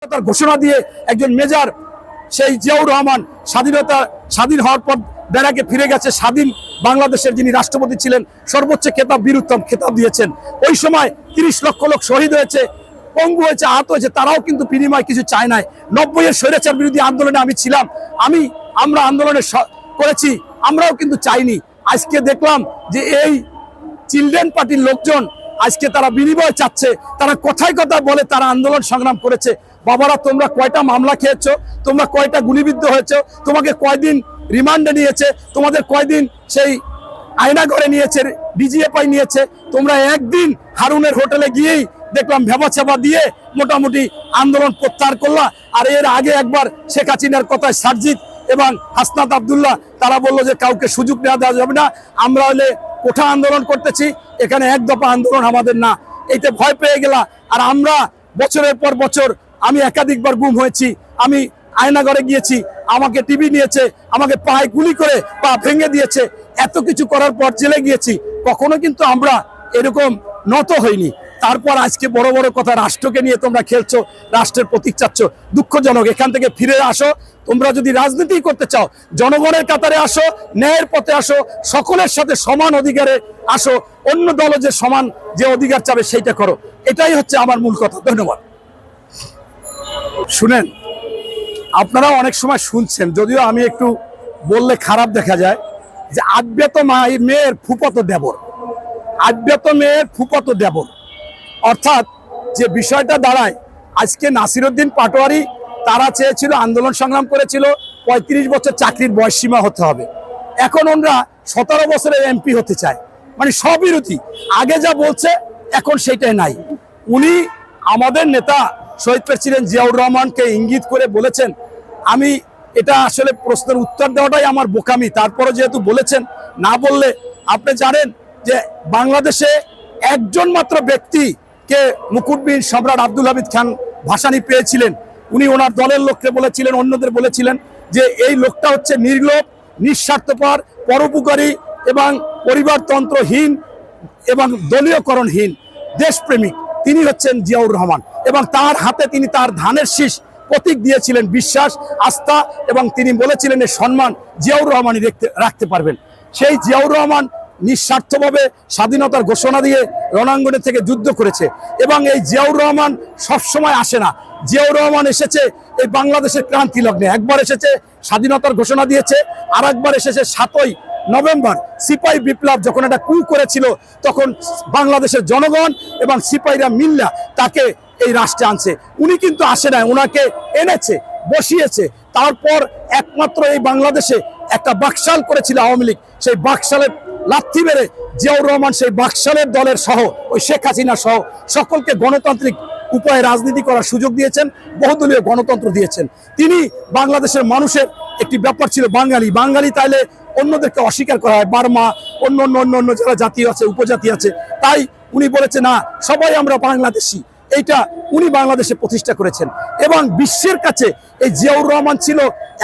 স্বাধীনতার ঘোষণা দিয়ে একজন মেজর সেই জিয়াউর রহমান স্বাধীনতা, স্বাধীন হওয়ার পর ব্যারাকে ফিরে গেছে, স্বাধীন বাংলাদেশের যিনি রাষ্ট্রপতি ছিলেন, সর্বোচ্চ খেতাব বীরুত্তম খেতাব দিয়েছেন। ওই সময় তিরিশ লক্ষ লোক শহীদ হয়েছে, পঙ্গু হয়েছে, আহত হয়েছে, তারাও কিন্তু বিনিময় কিছু চায় নাই। নব্বইয়ের স্বৈরাচার বিরোধী আন্দোলনে আমি ছিলাম, আমি, আমরা আন্দোলনে করেছি, আমরাও কিন্তু চাইনি। আজকে দেখলাম যে এই চিলড্রেন পার্টির লোকজন আজকে তারা বিনিময় চাচ্ছে, তারা কথায় কথা বলে তারা আন্দোলন সংগ্রাম করেছে। বাবারা, তোমরা কয়টা মামলা খেয়েছো? তোমরা কয়টা গুলিবিদ্ধ হয়েছো? তোমাকে কয়দিন রিমান্ডে নিয়েছে? তোমাদের কয়দিন সেই আয়নাঘরে নিয়েছে, ডিজিএফআই নিয়েছে? তোমরা একদিন হারুনের হোটেলে গিয়েই দেখলাম ভেবা চাপা দিয়ে মোটামুটি আন্দোলন প্রত্যাহার করলা। আর এর আগে একবার শেখ হাসিনার কথায় সার্জিৎ এবং হাসনাত আবদুল্লাহ, তারা বলল যে কাউকে সুযোগ নেওয়া দেওয়া যাবে না। আমরা হলে কোঠা আন্দোলন করতেছি, এখানে এক দফা আন্দোলন আমাদের না। এইতে ভয় পেয়ে গেলা। আর আমরা বছরের পর বছর আমি একাধিকবার গুম হয়েছি, আমি আয়নাঘরে গিয়েছি, আমাকে টিভি নিয়েছে, আমাকে পায়ে গুলি করে পা ভেঙে দিয়েছে, এত কিছু করার পর জেলে গিয়েছি, কখনো কিন্তু আমরা এরকম নত হইনি। তারপর আজকে বড় বড় কথা, রাষ্ট্রকে নিয়ে তোমরা খেলছো, রাষ্ট্রের প্রতীক চাচ্ছ, দুঃখজনক, এখান থেকে ফিরে আসো, তোমরা যদি রাজনীতি করতে চাও, জনগণের কাতারে আসো, ন্যায়ের পথে আসো, সকলের সাথে সমান অধিকারে আসো, অন্য দল যে সমান যে অধিকার চাবে সেইটা করো। এটাই হচ্ছে আমার মূল কথা। ধন্যবাদ। শুনেন, আপনারা অনেক সময় শুনছেন, যদিও আমি একটু বললে খারাপ দেখা যায়, যে আদ্যত মাই মেয়ের ফুপত দেবর। আদ্যত মেয়ের ফুপত দেবর। অর্থাৎ যে বিষয়টা দাঁড়ায়, আজকে নাসিরুদ্দিন পাটোয়ারি তারা চেয়েছিল, আন্দোলন সংগ্রাম করেছিল, পঁয়ত্রিশ বছর চাকরির বয়সসীমা হতে হবে। এখন ওনরা সতেরো বছরের এমপি হতে চায়। মানে স্ববিরোধী আগে যা বলছে, এখন সেটাই নাই। উনি আমাদের নেতা শহীদ প্রেসিডেন্ট জিয়াউর রহমানকে ইঙ্গিত করে বলেছেন, আমি এটা আসলে প্রশ্নের উত্তর দেওয়াটাই আমার বোকামি। তারপরে যেহেতু বলেছেন, না বললে আপনি জানেন যে বাংলাদেশে একজন মাত্র ব্যক্তিকে মুকুটবিন সম্রাট আব্দুল হামিদ খান ভাসানি পেয়েছিলেন। উনি ওনার দলের লোককে বলেছিলেন, অন্যদের বলেছিলেন যে এই লোকটা হচ্ছে নির্লোভ, নিঃস্বার্থপর, পরোপকারী এবং পরিবারতন্ত্রহীন এবং দলীয়করণহীন দেশপ্রেমিক। তিনি হচ্ছেন জিয়াউর রহমান এবং তার হাতে তিনি তার ধানের শীষ প্রতীক দিয়েছিলেন বিশ্বাস, আস্থা এবং তিনি বলেছিলেন এই সম্মান জিয়াউর রহমানই দেখতে, রাখতে পারবেন। সেই জিয়াউর রহমান নিঃস্বার্থভাবে স্বাধীনতার ঘোষণা দিয়ে রণাঙ্গনে থেকে যুদ্ধ করেছে এবং এই জিয়াউর রহমান সবসময় আসে না। জিয়াউর রহমান এসেছে এই বাংলাদেশের ক্রান্তি লগ্নে। একবার এসেছে, স্বাধীনতার ঘোষণা দিয়েছে আর একবার এসেছে সাতই নভেম্বর সিপাহী বিপ্লব যখন একটা কু করেছিল, তখন বাংলাদেশের জনগণ এবং সিপাহীরা মিল্লা তাকে এই রাষ্ট্রে আনছে। উনি কিন্তু আসে না ওনাকে এনেছে, বসিয়েছে। তারপর একমাত্র এই বাংলাদেশে একটা বাকশাল করেছিল আওয়ামী লীগ। সেই বাকশালের লাথি মেরে জিয়াউর রহমান সেই বাকশালের দলের সহ, ওই শেখ হাসিনা সহ সকলকে গণতান্ত্রিক উপায়ে রাজনীতি করার সুযোগ দিয়েছেন, বহুদলীয় গণতন্ত্র দিয়েছেন। তিনি বাংলাদেশের মানুষের একটি ব্যাপার ছিল বাঙালি। বাঙালি তাইলে অন্যদেরকে অস্বীকার করা হয়। বার্মা, অন্য অন্য অন্য অন্য যারা জাতি আছে, উপজাতি আছে, তাই উনি বলেছে, না, সবাই আমরা বাংলাদেশি। এইটা উনি বাংলাদেশে প্রতিষ্ঠা করেছেন। এবং বিশ্বের কাছে এই জিয়াউর রহমান ছিল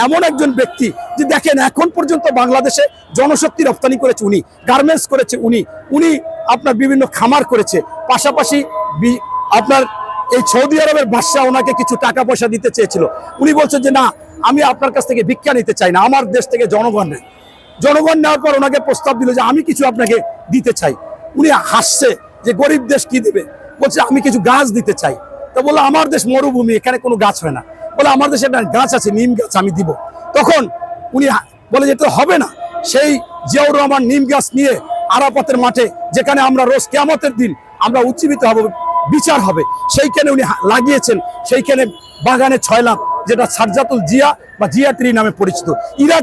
এমন একজন ব্যক্তি যে দেখেন, এখন পর্যন্ত বাংলাদেশে জনশক্তি রপ্তানি করেছে উনি গার্মেন্টস করেছে উনি উনি আপনার বিভিন্ন খামার করেছে। পাশাপাশি আপনার এই সৌদি আরবের বাদশাহ ওনাকে কিছু টাকা পয়সা দিতে চেয়েছিল। উনি বলছেন যে, না, আমি আপনার কাছ থেকে ভিক্ষা নিতে চাই না, আমার দেশ থেকে জনগণ নেয় জনগণ নেওয়ার পর ওনাকে প্রস্তাব দিল যে আমি কিছু আপনাকে দিতে চাই। উনি হাসছে যে গরিব দেশ কি দিবে? বলছে, আমি কিছু গাছ দিতে চাই। তো বলল, আমার দেশ মরুভূমি, এখানে কোনো গাছ হয় না। বলে আমার দেশে একটা গাছ আছে, নিম গাছ, আমি দিব। তখন উনি বলে যে, তো হবে না। সেই জিয়াউর রহমান নিম গাছ নিয়ে আরাপথের মাঠে, যেখানে আমরা রোজ কেয়ামতের দিন আমরা উজ্জীবিত হব, বিচার হবে, সেইখানে উনি লাগিয়েছেন। সেইখানে বাগানে ছয় লাভ যেটা সারজাতুল জিয়া বা জিয়া নামে পরিচিত। ইরা